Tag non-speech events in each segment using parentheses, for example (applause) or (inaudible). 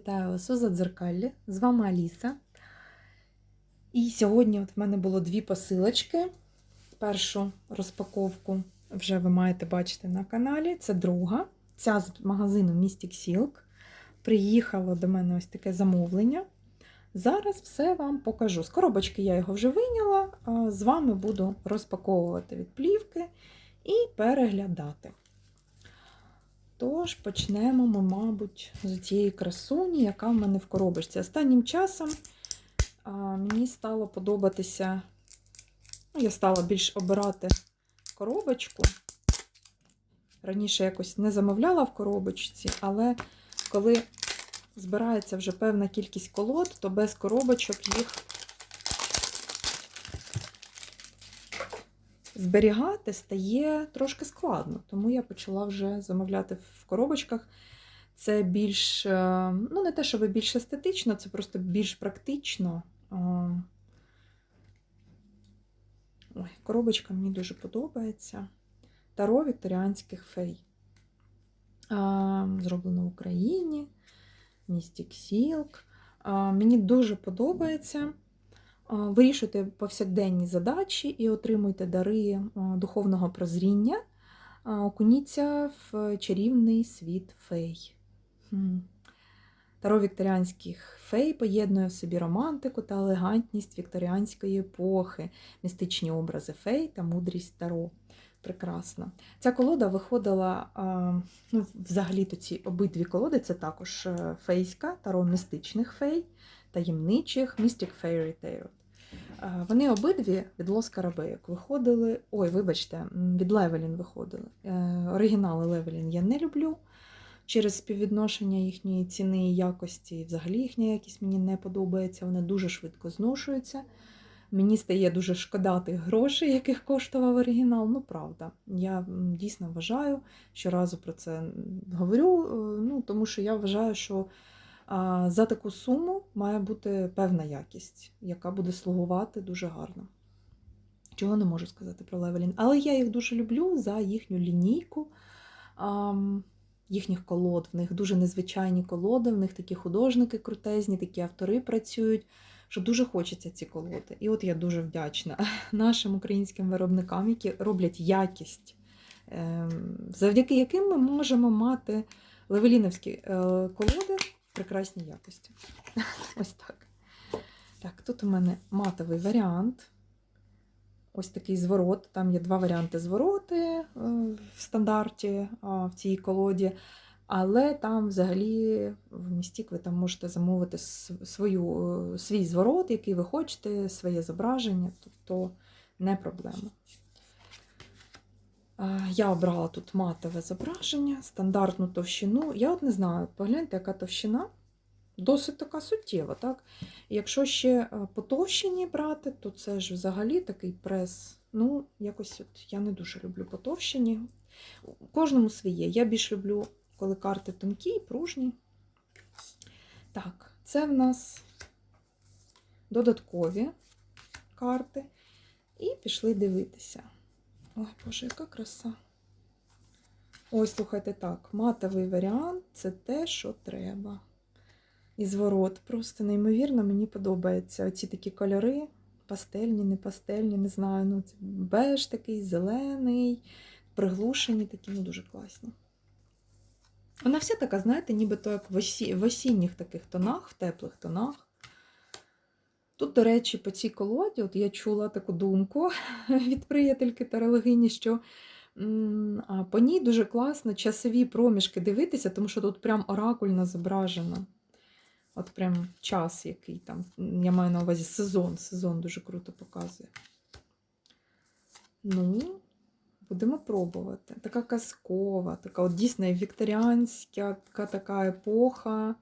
Вітаю вас у Задзеркаллі. З вами Аліса. І сьогодні от в мене було дві посилочки. Першу розпаковку вже ви маєте бачити на каналі. Це друга. Ця з магазину Mystic Silk. Приїхало до мене ось таке замовлення. Зараз все вам покажу. З коробочки я його вже вийняла, з вами буду розпаковувати від плівки і переглядати. Тож почнемо ми, мабуть, з цієї красуні, яка в мене в коробочці. Останнім часом а, мені стало подобатися, ну, я стала більш обирати коробочку. Раніше якось не замовляла в коробочці, але коли збирається вже певна кількість колод, то без коробочок їх зберігати стає трошки складно, тому я почала вже замовляти в коробочках. Це більш, е, ну, не те, щоб більш естетично, це просто більш практично. Ой, коробочка мені дуже подобається. Таро вікторіанських фей. Зроблено в Україні. Mystic Silk. Мені дуже подобається. Вирішуйте повсякденні задачі і отримуйте дари духовного прозріння. Окуніться в чарівний світ фей. Таро вікторіанських фей поєднує в собі романтику та елегантність вікторіанської епохи, містичні образи фей та мудрість таро. Прекрасно. Ця колода виходила, ну, взагалі-то ці обидві колоди це також е, фейська, таро містичних фей, таємничих Mystic Fairy Tarot. Вони обидві від Лос Карабейок виходили. Ой, вибачте, від Левелін виходили. Е, оригінали Левелін я не люблю. Через співвідношення їхньої ціни і якості, взагалі їхня якість мені не подобається, вони дуже швидко зношуються. Мені стає дуже шкода тих грошей, яких коштував оригінал. Ну, правда, я дійсно вважаю, щоразу про це говорю, е, ну, тому що я вважаю, що за таку суму має бути певна якість, яка буде слугувати дуже гарно. Чого не можу сказати про Левелін. Але я їх дуже люблю за їхню лінійку їхніх колод. В них дуже незвичайні колоди, в них такі художники крутезні, такі автори працюють, що дуже хочеться ці колоди. І от я дуже вдячна (laughs) нашим українським виробникам, які роблять якість, ем, завдяки яким ми можемо мати левеліновські е, колоди прекрасній якості. (laughs) Ось так. Так, тут у мене матовий варіант. Ось такий зворот. Там є два варіанти звороти е, в стандарті в цій колоді. Але там взагалі в містік ви там можете замовити свою, е, свій зворот, який ви хочете, своє зображення, тобто не проблема. Я обрала тут матове зображення, стандартну товщину. Я от не знаю, погляньте, яка товщина. Досить така суттєва. так? Якщо ще е, потовщені брати, то це ж взагалі такий прес. Ну, якось от я не дуже люблю потовщені. Кожному своє. Я більш люблю, коли карти тонкі, пружні. Так, це в нас додаткові карти. І пішли дивитися. Ой, Боже, яка краса. Ось, слухайте, так, матовий варіант це те, що треба. І зворот. Просто неймовірно, мені подобається. Оці такі кольори, пастельні, не пастельні, не знаю. ну, Беж такий, зелений, приглушені такі, ну дуже класні. Вона вся така, знаєте, нібито як в, осі... в осінніх таких тонах, в теплих тонах. Тут, до речі, по цій колоді, от я чула таку думку (laughs) від приятельки тарологині, що по ній дуже класно часові проміжки дивитися, тому що тут прям оракульно зображено. От прям час, який там, я маю на увазі сезон. Сезон дуже круто показує. Ну, будемо пробувати. Така казкова, така от дійсно вікторіанська така епоха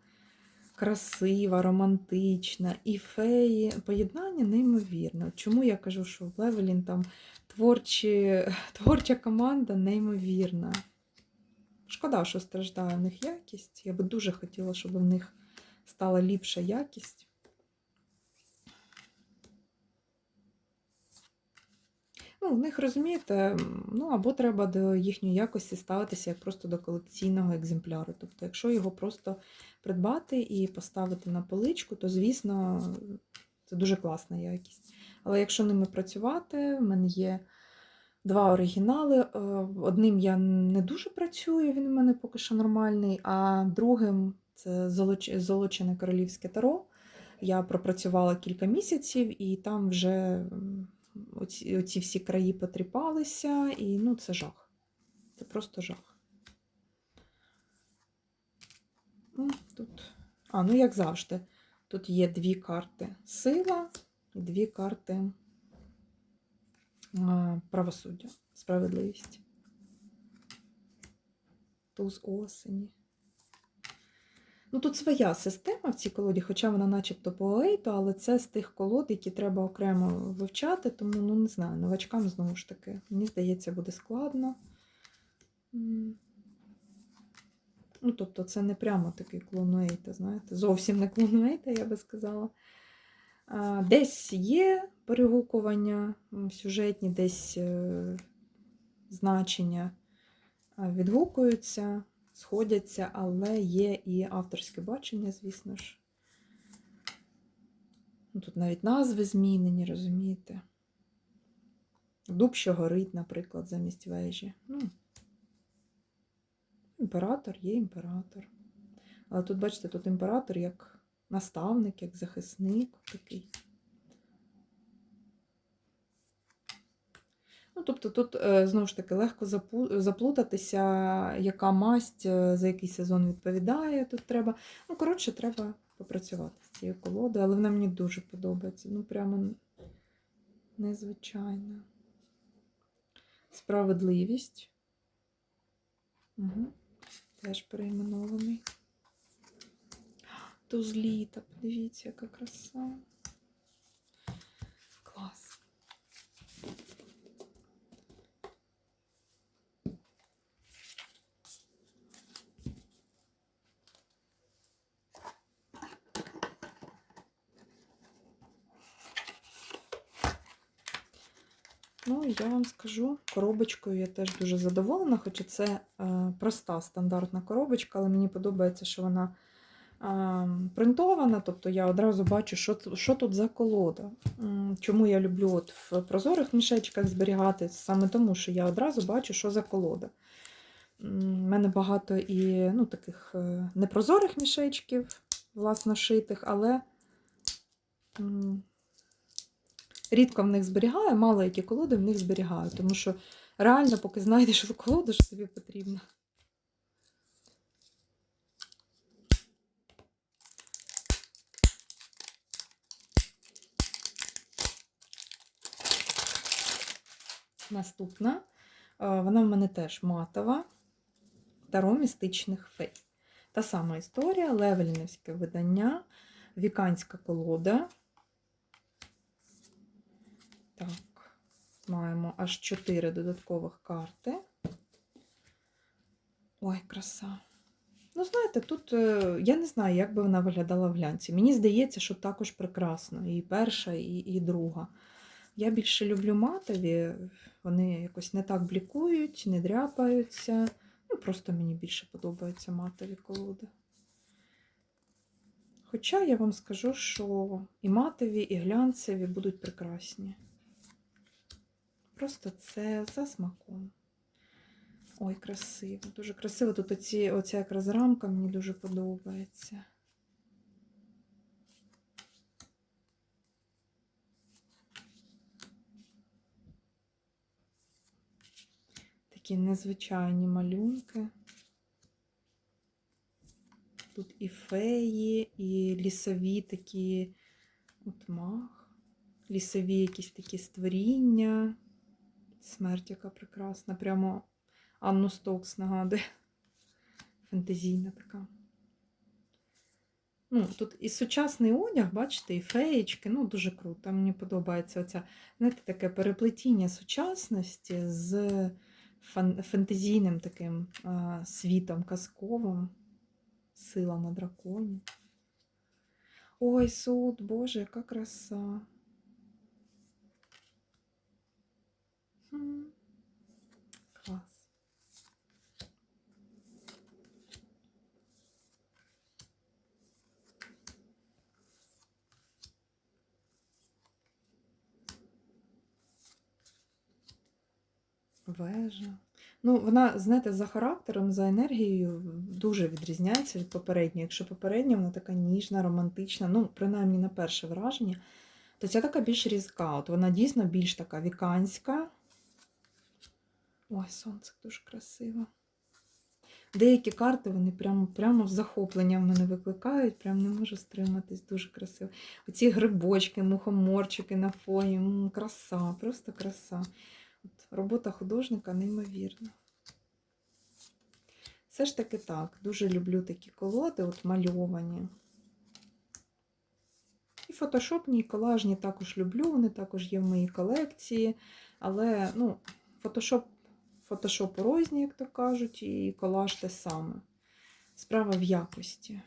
красива, романтична, і феї. Поєднання неймовірне. Чому я кажу, що в Левелін там творчі, (laughs) творча команда неймовірна. Шкода, що страждає в них якість. Я би дуже хотіла, щоб в них стала ліпша якість. Ну, в них розумієте, ну або треба до їхньої якості ставитися як просто до колекційного екземпляру. Тобто, якщо його просто придбати і поставити на поличку, то, звісно, це дуже класна якість. Але якщо ними працювати, в мене є два оригінали. Е, Одним я не дуже працюю, він у мене поки що нормальний, а другим це золоч- золочене королівське таро. Я пропрацювала кілька місяців, і там вже оці, оці всі краї потріпалися, і ну, це жах. Це просто жах. Ну, Тут. А, ну як завжди, тут є дві карти сила дві карти правосуддя, справедливість. Туз осені. Ну, тут своя система в цій колоді, хоча вона начебто по ейту, але це з тих колод, які треба окремо вивчати, тому, ну, не знаю, новачкам знову ж таки, мені здається, буде складно. Ну, тобто, це не прямо такий клон Ейта, знаєте, зовсім не клон Ейта, я би сказала. Десь є перегукування сюжетні, десь е, значення відгукуються, сходяться, але є і авторське бачення, звісно ж. Ну, Тут навіть назви змінені, розумієте? Дуб, що горить, наприклад, замість вежі. Ну, імператор є імператор. Але тут, бачите, тут імператор як наставник, як захисник такий. Ну, тобто тут, е, знову ж таки, легко заплутатися, яка масть е, за який сезон відповідає. Тут треба. Ну, коротше, треба попрацювати з цією колодою, але вона мені дуже подобається. Ну, прямо незвичайна. Справедливість. Угу. Теж перейменований. Туз літа, подивіться, яка краса. Клас. Ну, і я вам скажу, коробочкою я теж дуже задоволена, хоча це е, проста стандартна коробочка, але мені подобається, що вона е, принтована, тобто я одразу бачу, що, що тут за колода. Чому я люблю от в прозорих мішечках зберігати, саме тому, що я одразу бачу, що за колода. У мене багато і ну, таких е, непрозорих мішечків, власно шитих, але. Рідко в них зберігаю, мало які колоди в них зберігаю, тому що реально, поки знайдеш колоду, що тобі потрібно. Наступна. Е, Вона в мене теж матова. Таро містичних фей. Та сама історія, левелінівське видання, віканська колода. Так, маємо аж 4 додаткових карти. Ой, краса. Ну, знаєте, тут е, я не знаю, як би вона виглядала в глянці. Мені здається, що також прекрасно. І перша, і, і друга. Я більше люблю матові, вони якось не так блікують, не дряпаються. Ну, просто мені більше подобаються матові колоди. Хоча я вам скажу, що і матові, і глянцеві будуть прекрасні. Просто це за смаком. Ой, красиво, дуже красиво. Тут оці, оця якраз рамка мені дуже подобається. Такі незвичайні малюнки. Тут і феї, і лісові такі от мах, лісові якісь такі створіння. Смерть, яка прекрасна. Прямо Анну Стокс нагадує. Фантазійна така. Ну, тут і сучасний одяг, бачите, і феєчки, ну, дуже круто. Мені подобається оця, знаєте, таке переплетіння сучасності з фан- фантазійним таким а, світом казковим. Сила на драконі. Ой, суд, Боже, яка краса. Вежа. Ну, вона, знаєте, за характером, за енергією дуже відрізняється від попередньої. Якщо попередня, вона така ніжна, романтична, ну, принаймні на перше враження, то ця така більш різка. От вона дійсно більш така віканська. Ой, сонце дуже красиво. Деякі карти вони прямо, прямо в захоплення в мене викликають, прям не можу стриматись, дуже красиво. Оці грибочки, мухоморчики на фоні, краса, просто краса. От, робота художника неймовірна. Все ж таки так, дуже люблю такі колоди, от мальовані. І фотошопні, і колажні також люблю, вони також є в моїй колекції. Але ну, фотошоп, фотошоп розні, як то кажуть, і колаж те саме. Справа в якості.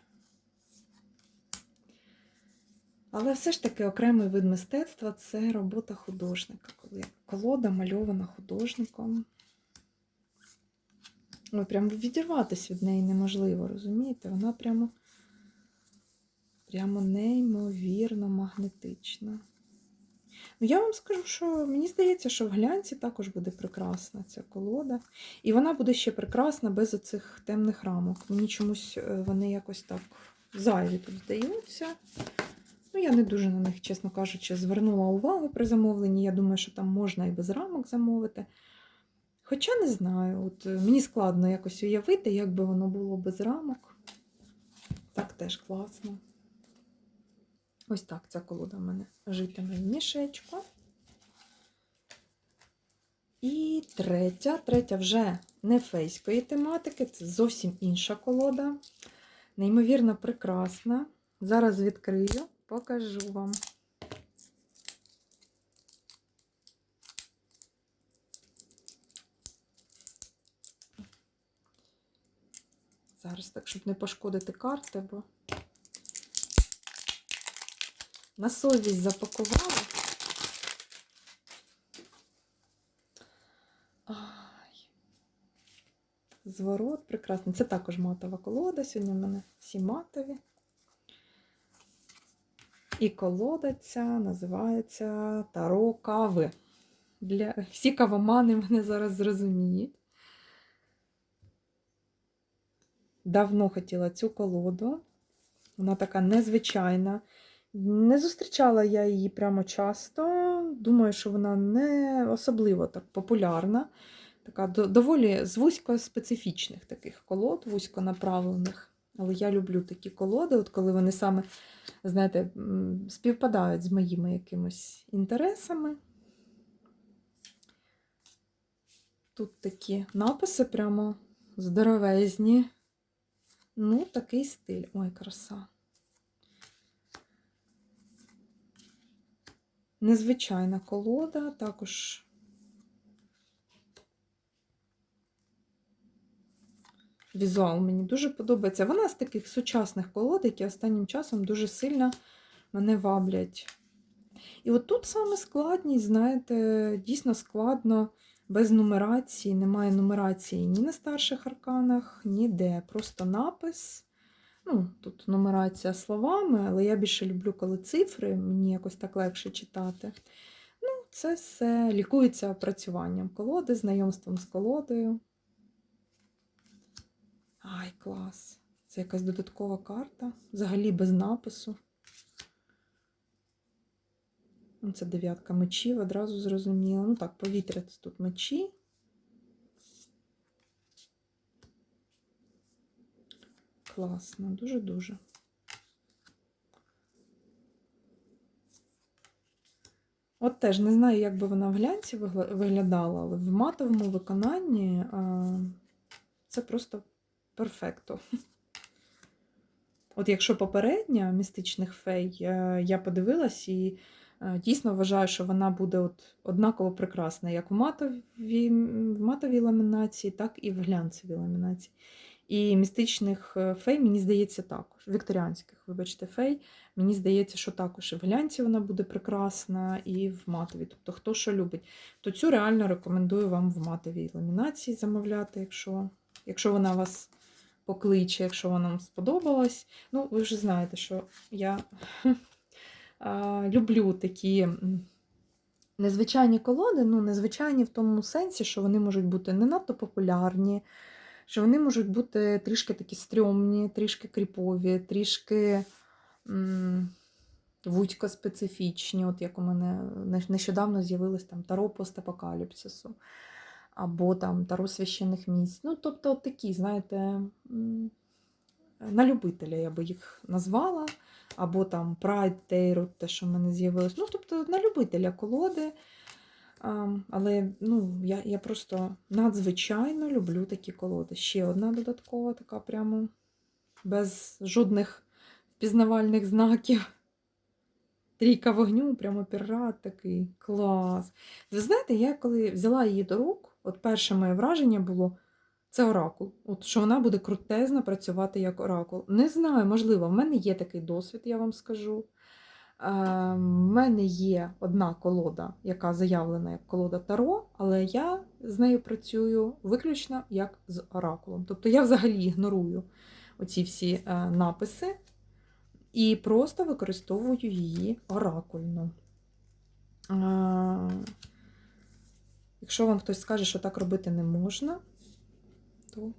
Але все ж таки окремий вид мистецтва це робота художника, коли колода мальована художником. Ой, прям відірватися від неї неможливо, розумієте? Вона прямо, прямо неймовірно магнетична. Ну, я вам скажу, що мені здається, що в глянці також буде прекрасна ця колода. І вона буде ще прекрасна без оцих темних рамок. Мені чомусь е, вони якось так зайві тут здаються. Ну, я не дуже на них, чесно кажучи, звернула увагу при замовленні. Я думаю, що там можна і без рамок замовити. Хоча не знаю, от е, мені складно якось уявити, як би воно було без рамок. Так теж класно. Ось так ця колода в мене житиме в мішечку. І третя, третя вже не фейської тематики, це зовсім інша колода. Неймовірно прекрасна. Зараз відкрию, покажу вам. Зараз так, щоб не пошкодити карти, бо на совість запакувала. Ай. Зворот прекрасний. Це також матова колода. Сьогодні в мене всі матові. І колода ця називається Таро кави. Для... Всі кавомани мене зараз зрозуміють. Давно хотіла цю колоду. Вона така незвичайна. Не зустрічала я її прямо часто. Думаю, що вона не особливо так популярна. Така доволі з вузькоспецифічних таких колод, вузьконаправлених. Але я люблю такі колоди, от коли вони саме, знаєте, співпадають з моїми якимось інтересами. Тут такі написи прямо здоровезні. Ну, такий стиль. Ой, краса. Незвичайна колода, також візуал мені дуже подобається. Вона з таких сучасних колод, які останнім часом дуже сильно мене ваблять. І от тут саме складність, знаєте, дійсно складно без нумерації, немає нумерації ні на старших арканах, ніде. Просто напис. Ну, Тут нумерація словами, але я більше люблю, коли цифри, мені якось так легше читати. Ну, Це все лікується опрацюванням колоди, знайомством з колодою. Ай, клас! Це якась додаткова карта, взагалі без напису. Ну, Це дев'ятка мечів, одразу зрозуміло. Ну так, повітря тут мечі. Класно, дуже-дуже. От теж не знаю, як би вона в глянці виглядала, але в матовому виконанні це просто перфекто. От якщо попередня містичних фей, я подивилась і дійсно вважаю, що вона буде от однаково прекрасна, як в матовій, в матовій ламінації, так і в глянцевій ламінації. І містичних е, фей, мені здається, також. Вікторіанських, вибачте, фей. Мені здається, що також і в глянці вона буде прекрасна, і в матовій. Тобто, хто що любить, то цю реально рекомендую вам в матовій ламінації замовляти, якщо, якщо вона вас покличе, якщо вона вам сподобалась. Ну, ви вже знаєте, що я (laughs) люблю такі Незвичайні колоди, ну, незвичайні в тому сенсі, що вони можуть бути не надто популярні, що вони можуть бути трішки такі стрьомні, трішки кріпові, трішки м, вузько специфічні, от як у мене нещодавно з'явилось там Таро постапокаліпсису, або там Таро священних місць. Ну, тобто, такі, знаєте, на любителя я би їх назвала, або там Pride Tarot, те, що в мене з'явилось. Ну, тобто на любителя колоди. Але ну, я, я просто надзвичайно люблю такі колоди. Ще одна додаткова, така прямо без жодних впізнавальних знаків. Трійка вогню, прямо пірат такий. Клас. Ви знаєте, я коли взяла її до рук, от перше моє враження було. Це оракул. От що вона буде крутезно працювати як оракул. Не знаю, можливо, в мене є такий досвід, я вам скажу. Е, В мене є одна колода, яка заявлена як колода Таро, але я з нею працюю виключно як з оракулом. Тобто я взагалі ігнорую оці всі е, написи і просто використовую її оракульно. Якщо вам хтось скаже, що так робити не можна, то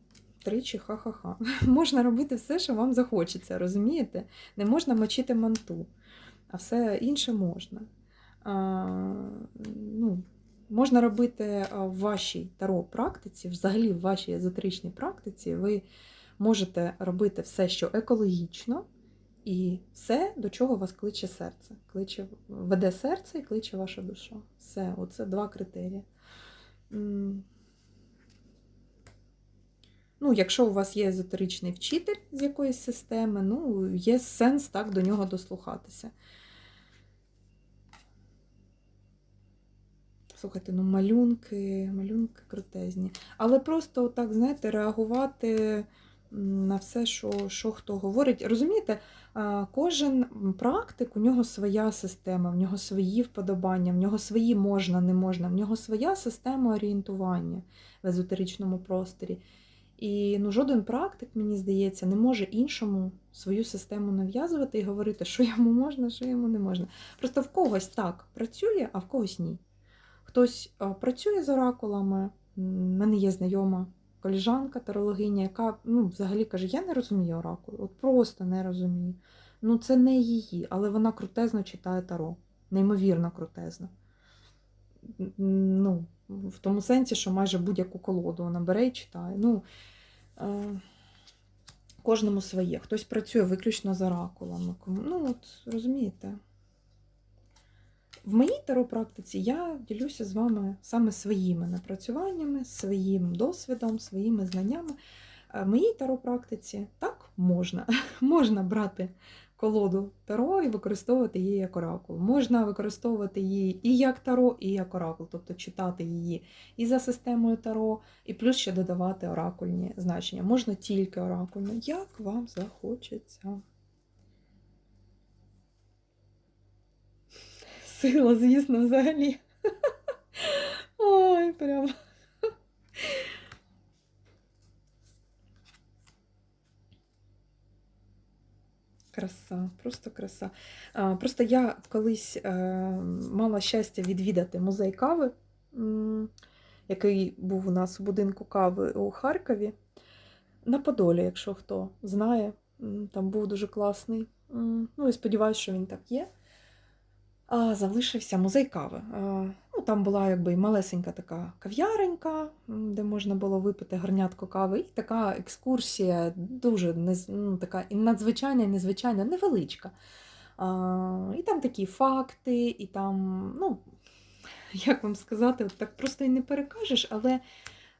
тричі ха-ха-ха. (laughs) Можна робити все, що вам захочеться, розумієте? Не можна мочити манту, а все інше можна. А, ну, можна робити в вашій таро-практиці, взагалі в вашій езотеричній практиці, ви можете робити все, що екологічно, і все, до чого вас кличе серце. Кличе, веде серце і кличе ваша душа. Все, оце два критерії. Ну, якщо у вас є езотеричний вчитель з якоїсь системи, ну, є сенс так до нього дослухатися. Слухайте, ну малюнки, малюнки крутезні. Але просто так, знаєте, реагувати на все, що, що хто говорить. Розумієте, кожен практик, у нього своя система, в нього свої вподобання, в нього свої можна, не можна, в нього своя система орієнтування в езотеричному просторі. І ну, жоден практик, мені здається, не може іншому свою систему нав'язувати і говорити, що йому можна, що йому не можна. Просто в когось так працює, а в когось ні. Хтось працює з оракулами. У мене є знайома коліжанка, тарологиня, яка ну, взагалі каже: Я не розумію оракул, от просто не розумію. Ну, це не її, але вона крутезно читає таро. Неймовірно крутезно. Ну, в тому сенсі, що майже будь-яку колоду вона бере і читає. Ну, е, кожному своє. Хтось працює виключно з оракулами. Ну, от розумієте. В моїй таро-практиці я ділюся з вами саме своїми напрацюваннями, своїм досвідом, своїми знаннями. Е, В моїй таро-практиці так можна. (laughs) Можна брати колоду таро і використовувати її як оракул. Можна використовувати її і як таро, і як оракул, тобто читати її і за системою таро, і плюс ще додавати оракульні значення. Можна тільки оракульно, як вам захочеться. Сила, звісно, взагалі. Ой, прям. Краса, просто краса. Просто я колись е, мала щастя відвідати музей кави, який був у нас у будинку кави у Харкові. На Подолі, якщо хто знає, там був дуже класний. Ну і сподіваюся, що він так є. Залишився музей кави. Ну, там була якби малесенька така кав'яренька, де можна було випити гарнятку кави, і така екскурсія, дуже ну, така надзвичайна незвичайна, невеличка. А, і там такі факти, і там, ну, (laughs) як вам сказати, так просто і не перекажеш, але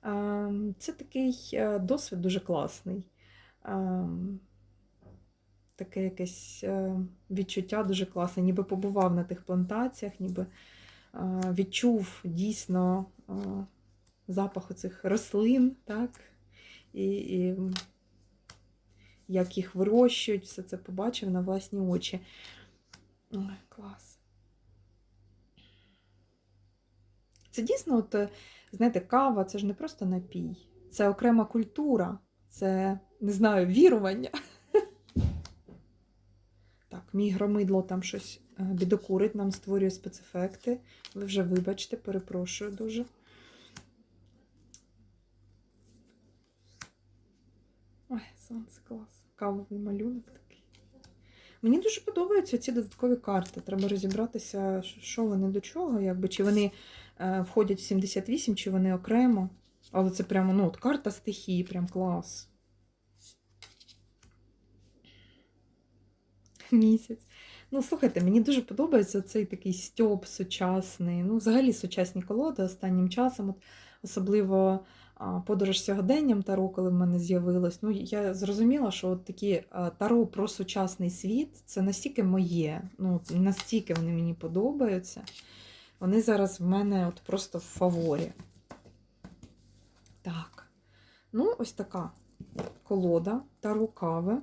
а, це такий е, досвід дуже класний. А, таке якесь е, відчуття дуже класне, ніби побував на тих плантаціях, ніби е, відчув дійсно е, запах оцих рослин, так? І, і як їх вирощують, все це побачив на власні очі. Клас. Це дійсно, от, знаєте, кава це ж не просто напій, це окрема культура, це, не знаю, вірування. Мій громидло там щось е, бідокурить, нам створює спецефекти. Ви вже вибачте, перепрошую дуже. Ой, сонце клас. Кавовий малюнок такий. Мені дуже подобаються ці додаткові карти. Треба розібратися, що вони до чого, якби, чи вони е, входять в 78, чи вони окремо. Але це прямо ну, от карта стихії, прям клас. (laughs) Місяць. Ну, слухайте, мені дуже подобається цей такий стьоп сучасний. Ну, взагалі сучасні колоди останнім часом, от, особливо подорож сьогоденням Таро, коли в мене з'явилось. Ну, я зрозуміла, що от такі Таро про сучасний світ це настільки моє, ну, настільки вони мені подобаються. Вони зараз в мене от просто в фаворі. Так. Ну, ось така колода Таро кави.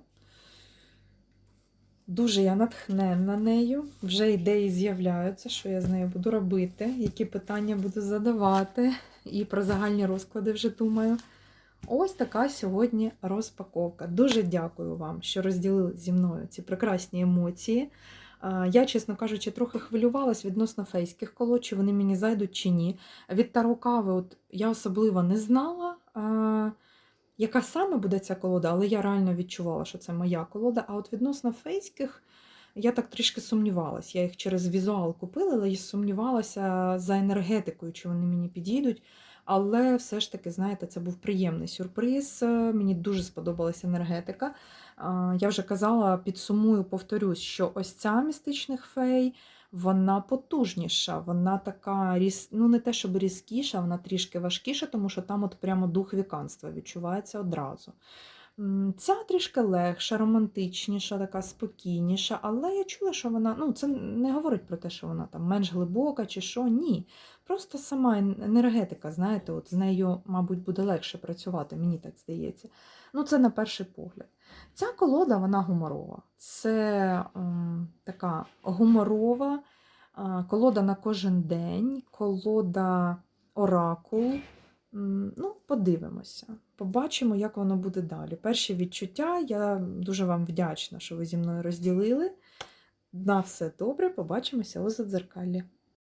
Дуже я натхненна нею. Вже ідеї з'являються, що я з нею буду робити, які питання буду задавати. І про загальні розклади вже думаю. Ось така сьогодні розпаковка. Дуже дякую вам, що розділили зі мною ці прекрасні емоції. Я, чесно кажучи, трохи хвилювалась відносно фейських колод, чи вони мені зайдуть чи ні. Від Таро от я особливо не знала. Яка саме буде ця колода, але я реально відчувала, що це моя колода. А от відносно фейських я так трішки сумнівалась. Я їх через візуал купила, але я сумнівалася за енергетикою, чи вони мені підійдуть. Але все ж таки, знаєте, це був приємний сюрприз. Мені дуже сподобалася енергетика. Я вже казала, підсумую, повторюсь, що ось ця містичних фей. Вона потужніша, вона така ну не те, щоб різкіша, вона трішки важкіша, тому що там от прямо дух віканства відчувається одразу. Ця трішки легша, романтичніша, така спокійніша, але я чула, що вона, ну, це не говорить про те, що вона там менш глибока чи що, ні. Просто сама енергетика, знаєте, от з нею, мабуть, буде легше працювати, мені так здається. Ну, це на перший погляд. Ця колода, вона гуморова. Це м, така гуморова а, колода на кожен день, колода оракул. Ну, подивимося. Побачимо, як воно буде далі. Перші відчуття, я дуже вам вдячна, що ви зі мною розділили. На все добре, побачимося у задзеркаллі.